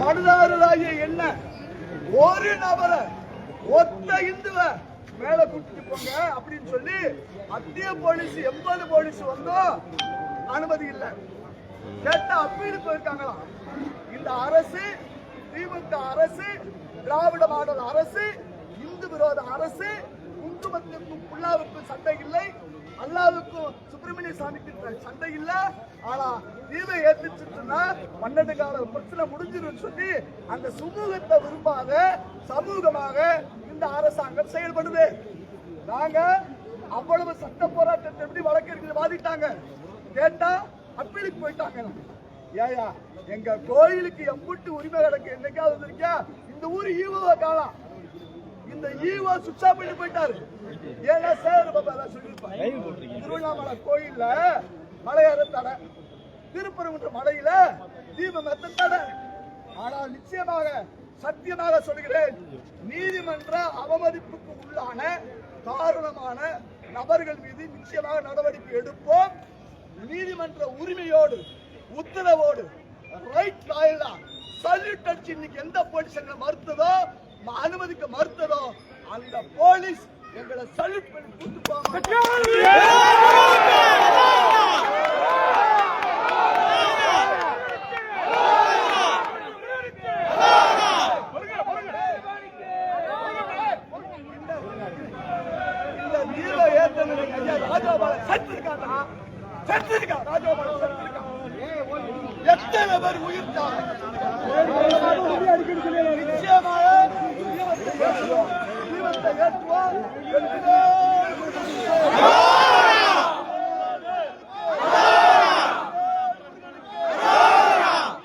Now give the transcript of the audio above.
மனுதாரராகிய என்ன? ஒரு நபரை ஒத்த இந்துவ மேல கூட்டிட்டு போங்க அப்படின்னு சொல்லி மத்திய போலீஸ் எண்பது போலீஸ் வந்தோம் அனுமதி இல்லை. கேட்டா அப்பீடு போயிருக்காங்களாம். இந்த அரசு திமுக அரசு திராவிட மாடல் அரசு இந்து விரோத அரசு குங்குமத்திற்கும் புல்லாவுக்கும் சண்டை இல்லை அல்லாவுக்கும் சாமிக்கு சண்டை இல்ல. ஆனா தீவை ஏத்துச்சுன்னா பன்னெண்டு கால பிரச்சனை முடிஞ்சிரும் சொல்லி அந்த சுமூகத்தை விரும்பாத சமூகமாக இந்த அரசாங்கம் செயல்படுது. நாங்க அவ்வளவு சட்ட போராட்டத்தை எப்படி வழக்கறிஞர்கள் வாதிட்டாங்க? கேட்டா அப்பீலுக்கு போயிட்டாங்க. ஏயா எங்க கோயிலுக்கு எம்பிட்டு உரிமை கிடக்கு என்னைக்காவது வந்திருக்கியா இந்த ஊர் ஈவோ காலம் இந்த ஈவோ சுவிட்ச் ஆஃப் பண்ணி போயிட்டாரு. ஏன்னா சேகர் திருவண்ணாமலை கோயில்ல மலையேற தடை திருப்பரங்குன்ற மலையில தீபம் எத்த தடை ஆனால் நிச்சயமாக சத்தியமாக சொல்கிறேன் நீதிமன்ற அவமதிப்புக்கு உள்ளான காரணமான நபர்கள் மீது நிச்சயமாக நடவடிக்கை எடுப்போம். நீதிமன்ற உரிமையோடு உத்தரவோடு ரைட் லாயலா சல்யூட் அடிச்சு இன்னைக்கு எந்த போலீஸ் எங்களை மறுத்ததோ அனுமதிக்க மறுத்ததோ அந்த போலீஸ் எங்களை சல்யூட் பண்ணி கூட்டு போவாங்க. தீப ஏத்தனுக்கு ஐயா ராஜகோபாலன் செத்துருக்கானா எத்தனை பேர் உயிர் நிச்சயமாக தீபத்தை ஏற்றுவோம்.